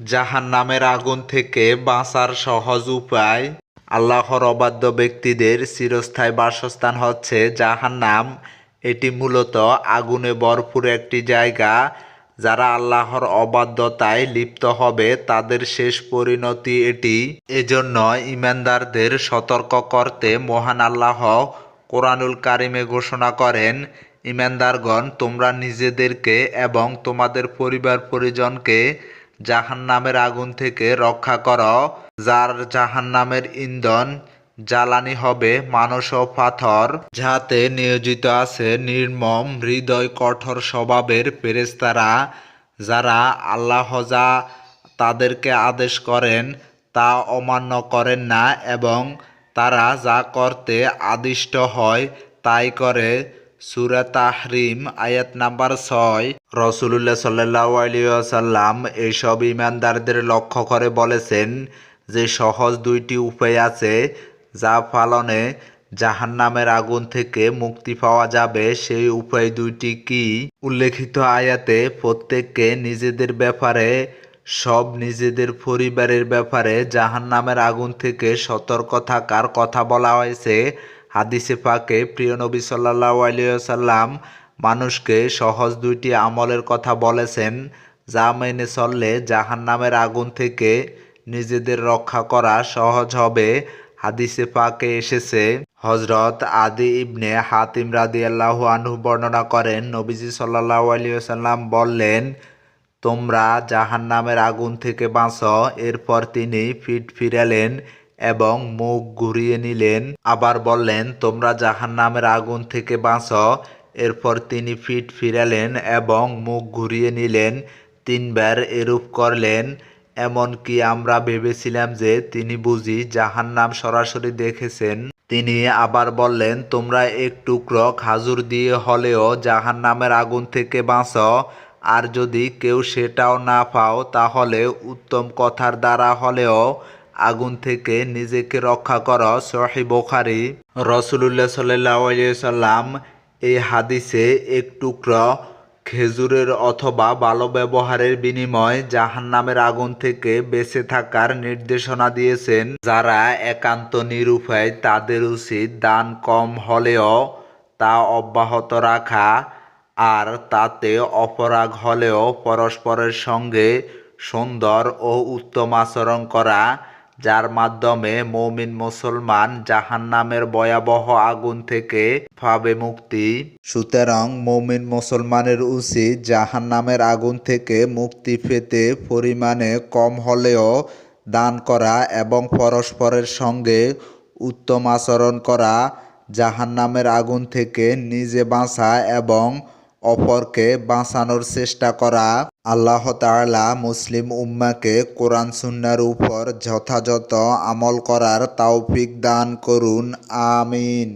জাহান নামের আগুন থেকে বাঁচার সহজ উপায়। আল্লাহর অবাধ্য ব্যক্তিদের চিরস্থায়ী বাসস্থান হচ্ছে জাহান নাম এটি মূলত আগুনে ভরপুর একটি জায়গা। যারা আল্লাহর অবাধ্যতায় লিপ্ত হবে, তাদের শেষ পরিণতি এটি। এজন্য ইমানদারদের সতর্ক করতে মহান আল্লাহ কোরআনুল কারিমে ঘোষণা করেন, ইমানদারগণ, তোমরা নিজেদেরকে এবং তোমাদের পরিবার পরিজনকে জাহান নামের আগুন থেকে রক্ষা কর, যার জাহান নামের ইন্ধন জ্বালানি হবে মানুষ ও পাথর। যাতে নিয়োজিত আছে নির্মম, হৃদয় কঠোর স্বভাবের ফেরেস্তারা যারা আল্লাহ যা তাদেরকে আদেশ করেন তা অমান্য করেন না এবং তারা যা করতে আদিষ্ট হয় তাই করে। সুরা তাহরিম, আয়াত নাম্বার ছয়। রসুল্লাহ সাল্লাহ আলিয়াল্লাম এইসব ইমানদারদের লক্ষ্য করে বলেছেন যে সহজ দুইটি উপায় আছে যা পালনে জাহান্নামের আগুন থেকে মুক্তি পাওয়া যাবে। সেই উপায় দুইটি কি? উল্লেখিত আয়াতে প্রত্যেককে নিজেদের ব্যাপারে, সব নিজেদের পরিবারের ব্যাপারে জাহান্নামের আগুন থেকে সতর্ক থাকার কথা বলা হয়েছে। হাদিসে পাকে প্রিয় নবী সাল্লাহ আলিয়াল্লাম মানুষকে সহজ দুইটি আমলের কথা বলেছেন, যা মেনে চললে জাহান্নামের আগুন থেকে নিজেদের রক্ষা করা সহজ হবে, হাদিসে পাকে এসেছে। হজরত আদি ইবনে হাতিম রাদি আল্লাহ আনহু বর্ণনা করেন, নবীজি সাল্লাহ আলিয়াল্লাম বললেন, তোমরা জাহান নামের আগুন থেকে বাঁচো। এরপর তিনি ফিট ফিরালেন এবং মুখ ঘুরিয়ে নিলেন। আবার বললেন, তোমরা জাহান নামের আগুন থেকে বাঁচো। এরপর তিনি ফিট ফিরালেন এবং মুখ ঘুরিয়ে নিলেন, তিনবার এরূপ করলেন, এমনকি আমরা ভেবেছিলাম যে তিনি বুঝি জাহান নাম সরাসরি দেখেছেন। তিনি আবার বললেন, তোমরা এক টুকরো খাজুর দিয়ে হলেও জাহান নামের আগুন থেকে বাঁচো, আর যদি কেউ সেটাও না পাও, তাহলে উত্তম কথার দ্বারা হলেও আগুন থেকে নিজেকে রক্ষা করো। সহি বোখারি রসুল্লাহ সাল্লাম এই হাদিসে এক টুকরো খেজুরের অথবা ভালো ব্যবহারের বিনিময় জাহান নামের আগুন থেকে বেঁচে থাকার নির্দেশনা দিয়েছেন। যারা একান্ত নিরুপায়, তাদের উচিত দান কম হলেও তা অব্যাহত রাখা আর তাতে অপরাগ হলেও পরস্পরের সঙ্গে সুন্দর ও উত্তম আচরণ করা যার মাধ্যমে মৌমিন মুসলমান জাহান্নামের ভয়াবহ আগুন থেকে পাবে মুক্তি। সুতরাং মৌমিন মুসলমানের উচিত জাহান্নামের আগুন থেকে মুক্তি পেতে পরিমাণে কম হলেও দান করা এবং পরস্পরের সঙ্গে উত্তম আচরণ করা জাহান্নামের আগুন থেকে নিজে বাঁচা এবং অপরকে বাঁচানোর চেষ্টা করা। আল্লাহ তাআলা মুসলিম উম্মাকে কোরআন সুন্নার উপর যথাযথ আমল করার তৌফিক দান করুন। আমিন।